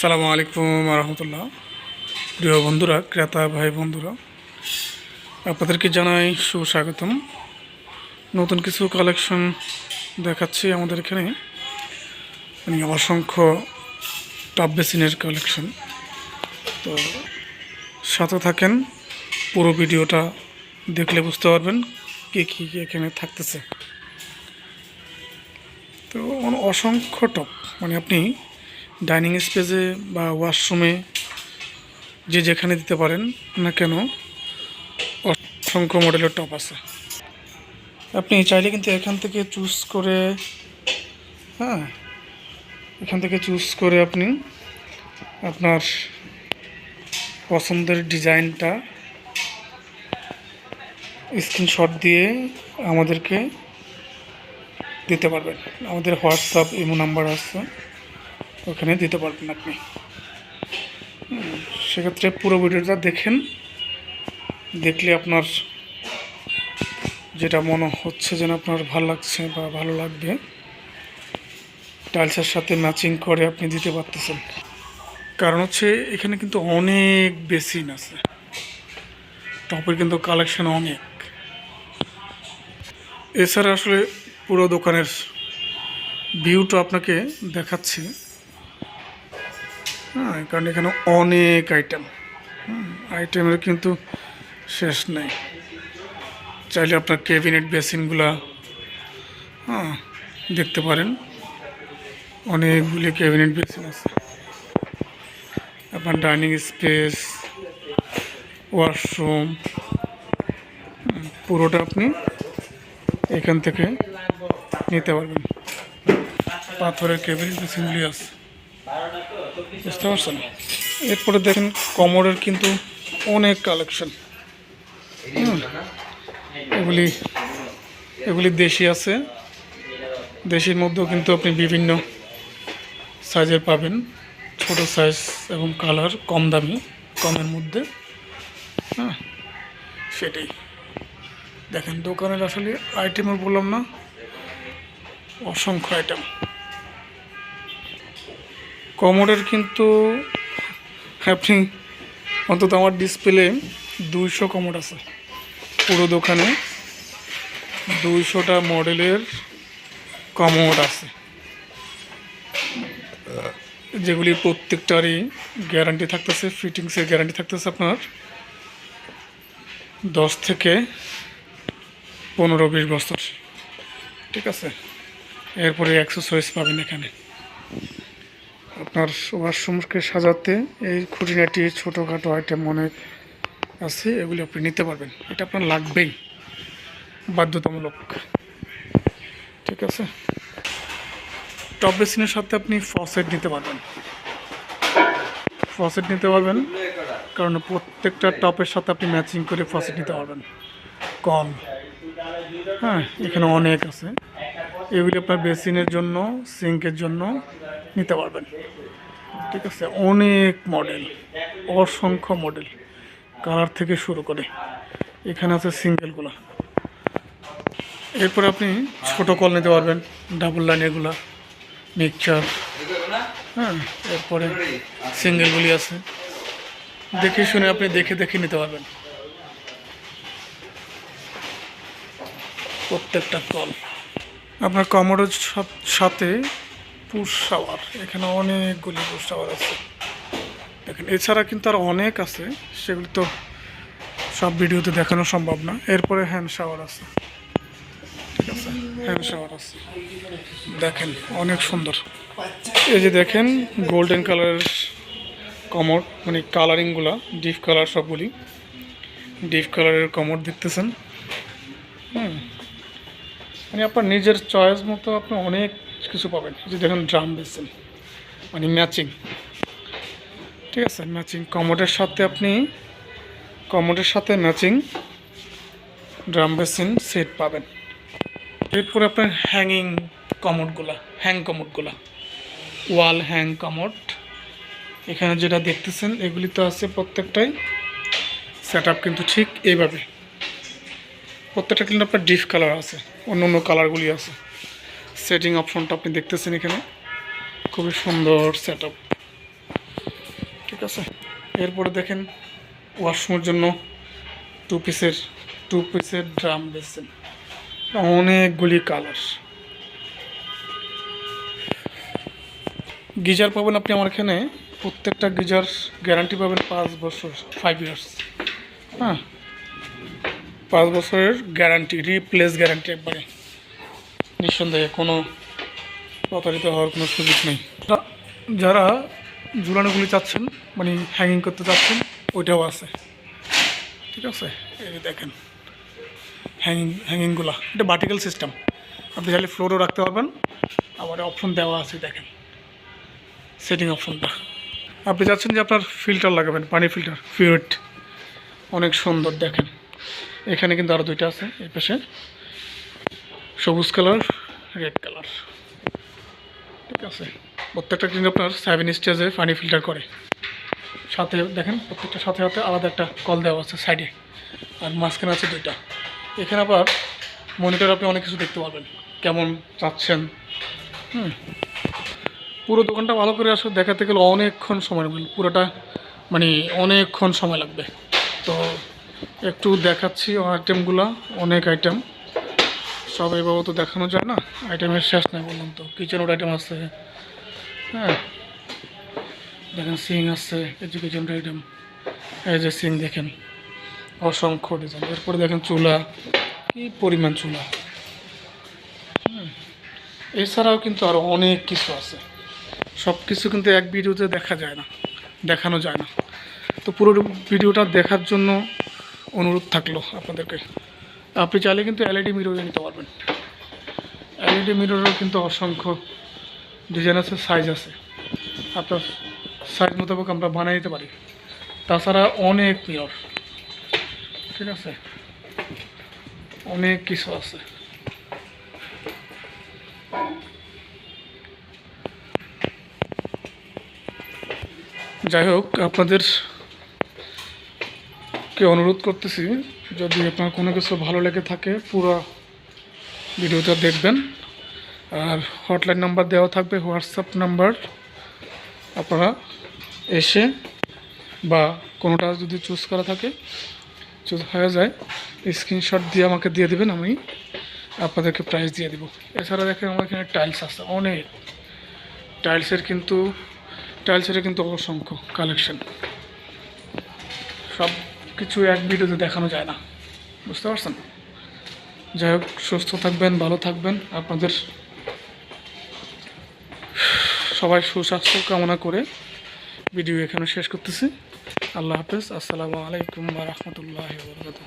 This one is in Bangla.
সালামু আলাইকুম রহমতুল্লাহ প্রিয় বন্ধুরা, ক্রেতা ভাই বন্ধুরা, আপনাদেরকে জানাই সুস্বাগতম। নতুন কিছু কালেকশন দেখাচ্ছি আমাদের এখানে। মানে অসংখ্য টপ বেসিনের কালেকশন। তো সাথে থাকেন, পুরো ভিডিওটা দেখলে বুঝতে পারবেন কী কী এখানে থাকতেছে। তো অসংখ্য টপ মানে আপনি ডাইনিং স্পেসে বা ওয়াশরুমে যে যেখানে দিতে পারেন, না কেন, অসংখ্য মডেলের টপ আছে। আপনি চাইলে কিন্তু এখান থেকে চুজ করে হ্যাঁ এখান থেকে চুজ করে আপনি আপনার পছন্দের ডিজাইনটা স্ক্রিনশট দিয়ে আমাদেরকে দিতে পারবেন। আমাদের হোয়াটসঅ্যাপ, ইমো নাম্বার আছে। ওখানে দিতে পারবেন আপনি। সেক্ষেত্রে পুরো ভিডিওটা দেখেন। দেখলে আপনার যেটা মনে হচ্ছে যেন আপনার ভালো লাগছে বা ভালো লাগবে, টাইলসের সাথে ম্যাচিং করে আপনি দিতে পারতেছেন। কারণ হচ্ছে এখানে কিন্তু অনেক বেসিন আছে। টপের কিন্তু কালেকশন অনেক। এছাড়া আসলে পুরো দোকানের ভিউটা আপনাকে দেখাচ্ছি। হ্যাঁ কারণ এখানে অনেক আইটেম আইটেমের কিন্তু শেষ নেই। চাইলে আপনার ক্যাবিনেট বেসিনগুলা হ্যাঁ দেখতে পারেন। অনেকগুলি ক্যাবিনেট বেসিন আছে। আপনার ডাইনিং স্পেস ওয়াশরুম পুরোটা আপনি এখান থেকে নিতে পারবেন। পাথরের কেবিনেট বেসিনগুলি আছে। বুঝতে পারছেন? এরপরে দেখেন কমরের কিন্তু অনেক কালেকশন এগুলি এগুলি দেশি আছে। দেশির মধ্যেও কিন্তু আপনি বিভিন্ন সাইজের পাবেন। ছোট সাইজ এবং কালার কম দামি, কমের মধ্যে। হ্যাঁ সেটাই। দেখেন দোকানের আসলে আইটেমও বললাম না, অসংখ্য আইটেম কমোডের কিন্তু আপনি অন্তত আমার ডিসপ্লে দুইশো কমোড আছে। পুরো দোকানে দুইশোটা মডেলের কমোড আছে। যেগুলি প্রত্যেকটারই গ্যারান্টি থাকতেছে ফিটিংসের গ্যারান্টি থাকতেছে আপনার দশ থেকে পনেরো বিশ বছর। ঠিক আছে? এরপরে অ্যাক্সেসরিজ পাবেন এখানে। আপনার ওয়াশরুমকে সাজাতে এই খুঁটিনাটি ছোটোখাটো আইটেম অনেক আছে, এগুলি আপনি নিতে পারবেন। এটা আপনার লাগবেই, বাধ্যতামূলক। ঠিক আছে? টপ বেসিনের সাথে আপনি ফসেট নিতে পারবেন। ফসেট নিতে পারবেন, কারণ প্রত্যেকটা টপের সাথে আপনি ম্যাচিং করে ফসেট নিতে পারবেন। কল হ্যাঁ এখানে অনেক আছে। এগুলি আপনার বেসিনের জন্য, সিঙ্কের জন্য নিতে পারবেন। ঠিক আছে? অনেক মডেল, অসংখ্য মডেল কালার থেকে শুরু করে। এখানে আছে সিঙ্গেলগুলো। এরপরে আপনি ছোট কল নিতে পারবেন, ডাবল লাইন এগুলা, মিক্সচার। হ্যাঁ এরপরে সিঙ্গেলগুলি আছে। দেখে শুনে আপনি দেখে দেখে নিতে পারবেন। প্রত্যেকটা কল। আপনার কমোডোর সাথে পুশ শাওয়ার। এখানে অনেকগুলি পুশ শাওয়ার আছে। দেখেন, এছাড়া কিন্তু আর অনেক আছে। সেগুলি তো সব ভিডিওতে দেখানো সম্ভব না। এরপরে হ্যান্ড শাওয়ার আছে। ঠিক আছে, হ্যান্ড শাওয়ার আছে। দেখেন, অনেক সুন্দর। এই যে দেখেন, গোল্ডেন কালারের কমর মানে কালারিংগুলা ডিপ কালার সবগুলি। ডিপ কালারের কমর দেখতেছেন। হুম। মানে আপনার নিজের চয়েস মতো আপনি অনেক কিছু পাবেন। যে দেখেন ড্রাম বেসিন মানে ম্যাচিং ঠিক আছে ম্যাচিং কমোডের সাথে আপনি কমোডের সাথে ম্যাচিং ড্রাম বেসিন সেট পাবেন। এরপরে আপনার হ্যাঙ্গিং কমোডগুলা হ্যাং কমোডগুলা ওয়াল হ্যাং কমোড এখানে যেটা দেখতেছেন, এগুলি তো আছে প্রত্যেকটাই। সেট কিন্তু ঠিক এইভাবে। প্রত্যেকটা কিন্তু আপনার ডিপ কালার আছে, অন্য অন্য কালারগুলি আছে। সেটিং অপশনটা আপনি দেখতেছেন এখানে। খুবই সুন্দর সেট ঠিক আছে? এরপরে দেখেন ওয়াশরুমের জন্য টু পিসের টু পিসের ড্রাম বেসেন অনেকগুলি কালার গিজার পাবেন আপনি আমার এখানে। প্রত্যেকটা গিজার গ্যারান্টি পাবেন পাঁচ বছর ফাইভ ইয়ার্স হ্যাঁ? পাঁচ বছরের গ্যারান্টি রিপ্লেস গ্যারান্টি একবারে। নিঃসন্দেহে কোনো প্রতারিত হওয়ার কোনো সুযোগ নেই। যারা ঝুলানোগুলি চাচ্ছেন মানে হ্যাঙ্গিং করতে চাচ্ছেন, ওইটাও আছে। ঠিক আছে? এই দেখেন হ্যাঙ্গিং হ্যাঙ্গিংগুলো এটা ভার্টিক্যাল সিস্টেম আপনি চাইলে ফ্লোরও রাখতে পারবেন। আবার অপশন দেওয়া আছে, দেখেন। সেটিং অপশনটা আপনি চাচ্ছেন যে আপনার ফিল্টার লাগাবেন, পানি ফিল্টার ফিউট অনেক সুন্দর, দেখেন। এখানে কিন্তু আরও দুইটা আছে, এই পাশে। সবুজ কালার রেড কালার। ঠিক আছে। প্রত্যেকটা কিন্তু আপনার সেভেন স্টেজে পানি ফিল্টার করে। সাথে দেখেন, প্রত্যেকটা সাথে সাথে আলাদা একটা কল দেওয়া আছে সাইডে আর মাঝখানে আছে দুইটা। এখানে আবার মনিটর আপনি অনেক কিছু দেখতে পারবেন। কেমন চাচ্ছেন। হুম। পুরো দোকানটা ভালো করে আসলে দেখাতে গেলে অনেকক্ষণ সময় লাগবে। পুরোটা মানে অনেকক্ষণ সময় লাগবে। তো একটু দেখাচ্ছি আইটেমগুলো অনেক আইটেম সব এভাবে তো দেখানো যায় না আইটেমের শেষ নাই বললাম তো কিচেনের আইটেম আছে হ্যাঁ। দেখেন সিং আছে যে আইটেম এই যে সিং দেখেন, অসংখ্য ডিজাইন এরপরে দেখেন চুলা, কি পরিমাণ চুলা। এছাড়াও কিন্তু আরও অনেক কিছু আছে। সব কিছু কিন্তু এক ভিডিওতে দেখা যায় না, দেখানো যায় না। তো পুরো ভিডিওটা দেখার জন্য অনুরোধ থাকল আপনাদেরকে। আপনি চাইলে কিন্তু এলইডি মিররে নিতে পারবেন। এলইডি মিররেও কিন্তু অসংখ্য ডিজাইন আছে সাইজ আছে। আপনার সাইজ মোতাবেক আমরা বানিয়ে দিতে পারি। তাছাড়া অনেক মিরর ঠিক আছে? অনেক কিছু আছে। যাই হোক, আপনাদের কে অনুরোধ করতেছি, যদি আপনার কোনো কিছু ভালো লেগে থাকে, পুরো ভিডিওটা দেখবেন। আর হটলাইন নাম্বার দেওয়া থাকবে হোয়াটসঅ্যাপ নাম্বার আপনারা এসে বা কোনোটা যদি চুজ করা থাকে চুজ হয়ে যায় স্ক্রিনশট দিয়ে আমাকে দিয়ে দেবেন, আমি আপনাদেরকে প্রাইস দিয়ে দেবো। এছাড়া দেখেন আমার এখানে টাইলস আছে, অনেক। টাইলসের কিন্তু টাইলসের কিন্তু অসংখ্য কালেকশন সব কিছু এক ভিডিওতে দেখানো যায় না। বুঝতে পারছেন? যাই হোক, সুস্থ থাকবেন, ভালো থাকবেন। আপনাদের সবাই সুস্বাস্থ্য কামনা করে ভিডিও এখানে শেষ করতেছি। আল্লাহ হাফেজ। আসসালামু আলাইকুম রহমতুল্লাহ বরকাত